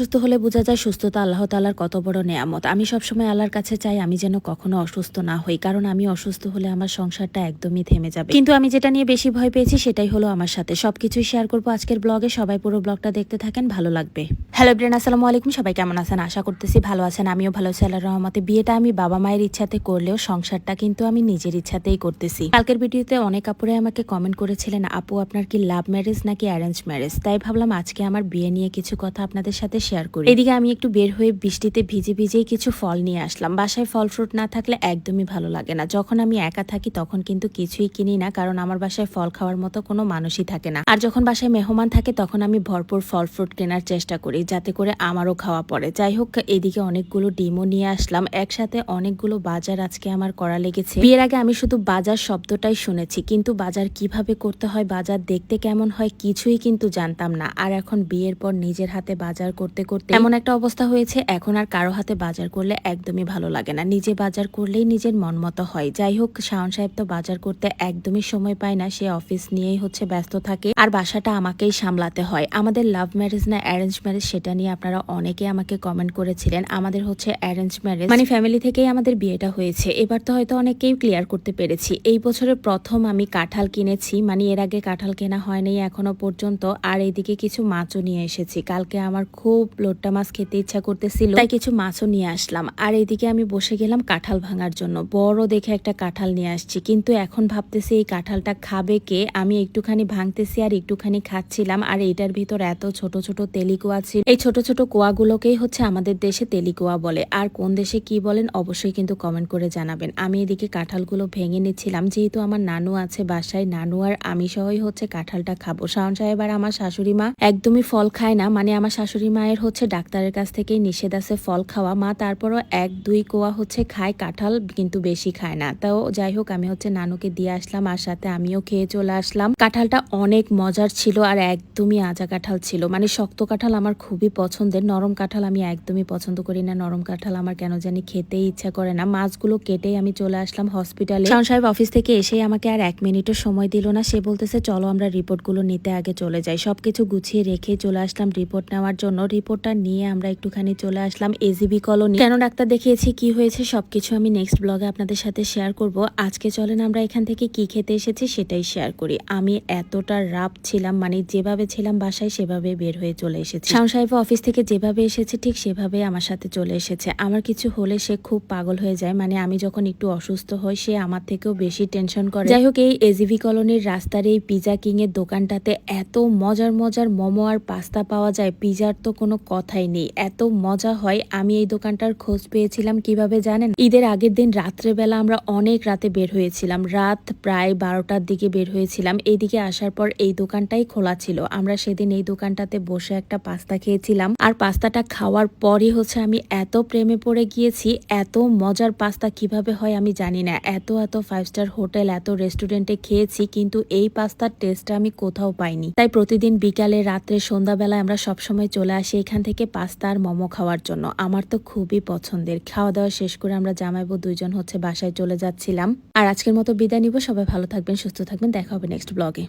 অসুস্থ হলে বোঝা যায় সুস্থতা আল্লাহ তালার কত বড় নেয়ামত। আমি সবসময় আল্লাহর কাছে চাই আমি যেন কখনো অসুস্থ না হই, কারণ আমি অসুস্থ হলে আমার সংসারটা একদমই থেমে যাবে। কিন্তু আমি যেটা নিয়ে বেশি ভয় পেয়েছি সেটাই হলো আমার সাথে। সবকিছুই শেয়ার করব আজকের ব্লগে সবাই পুরো ব্লগটা দেখতে থাকেন, ভালো লাগবে। হ্যালো ব্রেন আসসালামু আলাইকুম। সবাই কেমন আছেন? আশা করতেছি ভালো আছেন। আমিও ভালো আছি, আল্লাহর রহমতে। বিয়েটা আমি বাবা মায়ের ইচ্ছাতে করলেও সংসারটা কিন্তু আমি নিজের ইচ্ছাতেই করতেছি। কালকের ভিডিওতে অনেক আপুরে আমাকে কমেন্ট করেছিলেন, আপু, আপনার কি লাভ ম্যারেজ নাকি অ্যারেঞ্জ ম্যারেজ তাই ভাবলাম আজকে আমার বিয়ে নিয়ে কিছু কথা আপনাদের সাথে শেয়ার করি। এদিকে আমি একটু বের হয়ে বৃষ্টিতে ভিজে ভিজেই কিছু ফল নিয়ে আসলাম। বাসায় ফল ফ্রুট না থাকলে একদমই ভালো লাগে না। যখন আমি একা থাকি তখন কিন্তু কিছুই কিনি না, কারণ আমার বাসায় ফল খাওয়ার মতো কোনো মানুষই থাকে না। আর যখন বাসায় মেহমান থাকে তখন আমি ভরপুর ফল ফ্রুট কেনার চেষ্টা করি, যাতে করে আমারও খাওয়া পড়ে। যাই হোক, এদিকে অনেকগুলো ডিমও নিয়ে আসলাম। একসাথে অনেকগুলো বাজার আজকে আমার করা লেগেছে। বিয়ের আগে আমি শুধু বাজার শব্দটাই শুনেছি, কিন্তু বাজার কীভাবে করতে হয়, বাজার দেখতে কেমন হয় কিছুই কিন্তু জানতাম না। আর এখন বিয়ের পর নিজের হাতে বাজার করতে করতে করতে এমন একটা অবস্থা হয়েছে, এখন আর কারও হাতে বাজার করলে একদমই ভালো লাগে না। নিজে বাজার করলেই নিজের মন মতো হয়। যাই হোক, শাওন সাহেব তো বাজার করতে একদমই সময় পায় না, সে অফিস নিয়েই হচ্ছে ব্যস্ত থাকে। আর বাসাটা আমাকেই সামলাতে হয়। আমাদের লাভ ম্যারেজ না অ্যারেঞ্জ ম্যারেজ সেটা নিয়ে আপনারা অনেকে আমাকে কমেন্ট করেছিলেন। আমাদের হচ্ছে অ্যারেঞ্জ ম্যারেজ মানে ফ্যামিলি থেকেই আমাদের বিয়েটা হয়েছে। এবার তো হয়তো অনেকেই ক্লিয়ার করতে পেরেছি। এই বছরের প্রথম আমি কাঁঠাল কিনেছি মানে এর আগে কাঁঠাল কেনা হয়নি, এখনও পর্যন্ত। আর এইদিকে কিছু মাছও নিয়ে এসেছি। কালকে আমার খুব লোট্টা মাছ খেতে ইচ্ছা করতেছিল। তাই কিছু মাছও নিয়ে আসলাম। আর এদিকে আমি বসে গেলাম কাঁঠাল ভাঙার জন্য। বড় দেখে একটা কাঁঠাল নিয়ে আসছি। কিন্তু এখন ভাবতেছি এই কাঁঠালটা খাবে কে? আমি একটুখানি ভাঙতেছি আর একটুখানি খাচ্ছিলাম। আর এটার ভিতর এত ছোট ছোট তেলিকুয়া ছিল। এই ছোট ছোট কোয়াগুলোকেই হচ্ছে আমাদের দেশে তেলিকুয়া বলে। আর কোন দেশে কি বলেন অবশ্যই কিন্তু কমেন্ট করে জানাবেন। আমি এদিকে কাঁঠালগুলো ভেঙে নিচ্ছিলাম। যেহেতু আমার নানু আছে বাসায়, নানু আর আমি সহই হচ্ছে কাঁঠালটা খাব। শাওন সাহেব আর আমার শাশুড়ি মা একদমই ফল খায় না। মানে আমার শাশুড়ি মায়ের হচ্ছে ডাক্তারের কাছ থেকেই নিষেধ আছে ফল খাওয়া। মা তারপরও এক, দুই কোয়া হচ্ছে খায়, কাঁঠাল কিন্তু বেশি খায় না। তাও যাই হোক, আমি হচ্ছে নানুকে দিয়ে আসলাম, আর সাথে আমিও খেয়ে চলে আসলাম। কাঁঠালটা অনেক মজার ছিল আর একদমই আজা কাঁঠাল ছিল। মানে শক্ত কাঁঠাল আমার খুবই পছন্দের। নরম কাঁঠাল আমি একদমই পছন্দ করি না। নরম কাঁঠাল আমার কেন জানি খেতেই ইচ্ছা করে না। মাছগুলো কেটেই আমি চলে আসলাম হসপিটালে শাওন সাহেব অফিস থেকে এসেই আমাকে আর এক মিনিটও সময় দিল না। সে বলতেছে, চলো আমরা রিপোর্টগুলো নিতে আগে চলে যাই। সবকিছু গুছিয়ে রেখে চলে আসলাম রিপোর্ট নেওয়ার জন্য। রিপোর্টটা নিয়ে আমরা একটুখানি চলে আসলাম এজিবি কলোনি। কেন ডাক্তার দেখিয়েছি, কি হয়েছে সবকিছু আমি নেক্সট ব্লগে আপনাদের সাথে শেয়ার করব। আজকে চলেন আমরা এখান থেকে কি খেতে এসেছি সেটাই শেয়ার করি। আমি এতটা রাপ ছিলাম মানে যেভাবে ছিলাম বাসায় সেভাবে বের হয়ে চলে এসেছি। শাম সাহেব অফিস থেকে যেভাবে এসেছে ঠিক সেভাবে আমার সাথে চলে এসেছে। আমার কিছু হলে সে খুব পাগল হয়ে যায় মানে আমি যখন একটু অসুস্থ হই সে আমার থেকেও বেশি টেনশন করে। যাই হোক, এই এজিভি কলোনির রাস্তার এই পিজা কিং এর দোকানটাতে এত মজার মজার মোমো আর পাস্তা পাওয়া যায় পিজার তো কোনো কথাই নেই। এত মজা হয়, আমি এই দোকানটার খোঁজ পেয়েছিলাম কীভাবে জানেন? ঈদের আগের দিন রাত্রেবেলা আমরা অনেক রাতে বের হয়েছিলাম। রাত প্রায় বারোটার দিকে বের হয়েছিলাম। এইদিকে আসার পর এই দোকানটাই খোলা ছিল। আমরা সেদিন এই দোকানটাতে বসে একটা পাস্তা খেয়েছিলাম। আর পাস্তাটা খাওয়ার পরই হচ্ছে আমি এত প্রেমে পড়ে গিয়েছি, এত মজার পাস্তা কীভাবে হয় আমি জানি না। এত এত ফাইভ স্টার হোটেল, এত রেস্টুরেন্টে খেয়েছি, কিন্তু এই পাস্তার টেস্টটা আমি কোথাও পাইনি। তাই প্রতিদিন বিকালে, রাত্রে, সন্ধ্যাবেলায় আমরা সবসময় চলে আসি এখান থেকে পাস্তা আর মোমো খাওয়ার জন্য। আমার তো খুবই পছন্দের। খাওয়া দাওয়া শেষ করে আমরা জামাইবো দুইজন হচ্ছে বাসায় চলে যাচ্ছিলাম। আর আজকের মতো বিদায় নিব। সবাই ভালো থাকবেন, সুস্থ থাকবেন। দেখা হবে নেক্সট ব্লগে